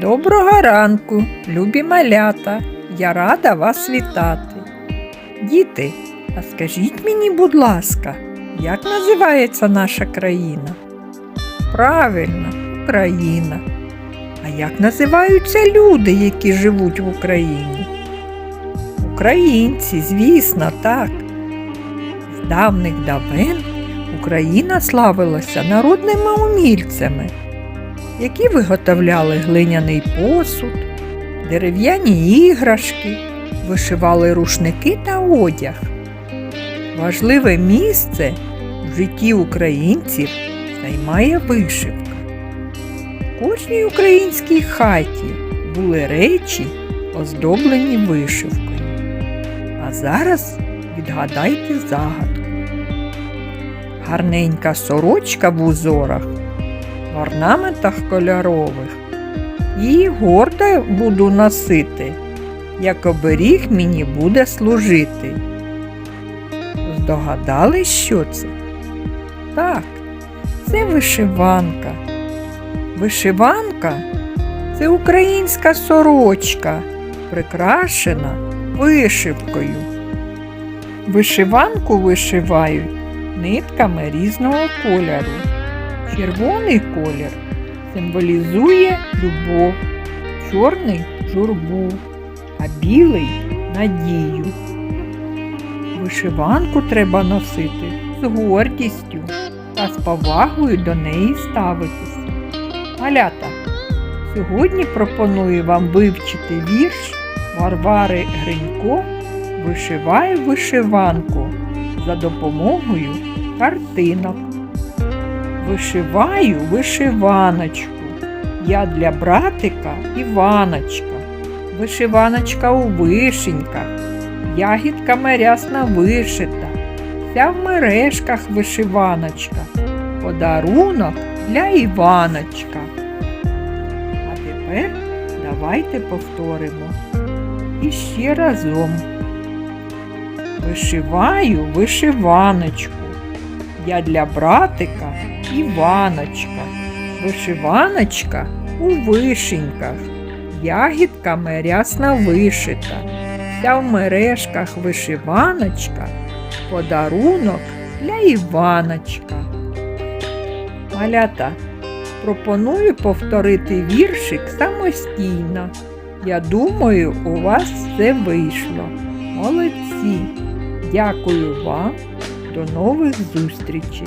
Доброго ранку, любі малята. Я рада вас вітати. Діти, а скажіть мені, будь ласка, як називається наша країна? Правильно, Україна. А як називаються люди, які живуть в Україні? Українці, звісно, так. З давних давен Україна славилася народними умільцями, які виготовляли глиняний посуд, дерев'яні іграшки, вишивали рушники та одяг. Важливе місце в житті українців займає вишивка. В кожній українській хаті були речі, оздоблені вишивкою. А зараз відгадайте загадку. Гарненька сорочка в узорах, орнаментах кольорових. Її гордо буду носити, як оберіг мені буде служити. Здогадались, що це? Так, це вишиванка. Вишиванка це українська сорочка, прикрашена вишивкою. Вишиванку вишивають нитками різного кольору. Червоний колір символізує любов, чорний журбу, а білий надію. Вишиванку треба носити з гордістю та з повагою до неї ставитися. Малята, сьогодні пропоную вам вивчити вірш Варвари Гринько Вишиваю вишиванку за допомогою картинок. Вишиваю вишиваночку. Я для братика Іваночка. Вишиваночка у вишеньках, ягідками рясна вишита, вся в мережках вишиваночка, подарунок для Іваночка. А тепер давайте повторимо іще разом. Вишиваю вишиваночку. Я для братика Іваночка. Вишиваночка у вишеньках, ягідками рясна вишита. Вся в мережках вишиваночка, подарунок для Іваночка. Малята, пропоную повторити віршик самостійно. Я думаю, у вас все вийшло. Молодці! Дякую вам. До нових зустрічей!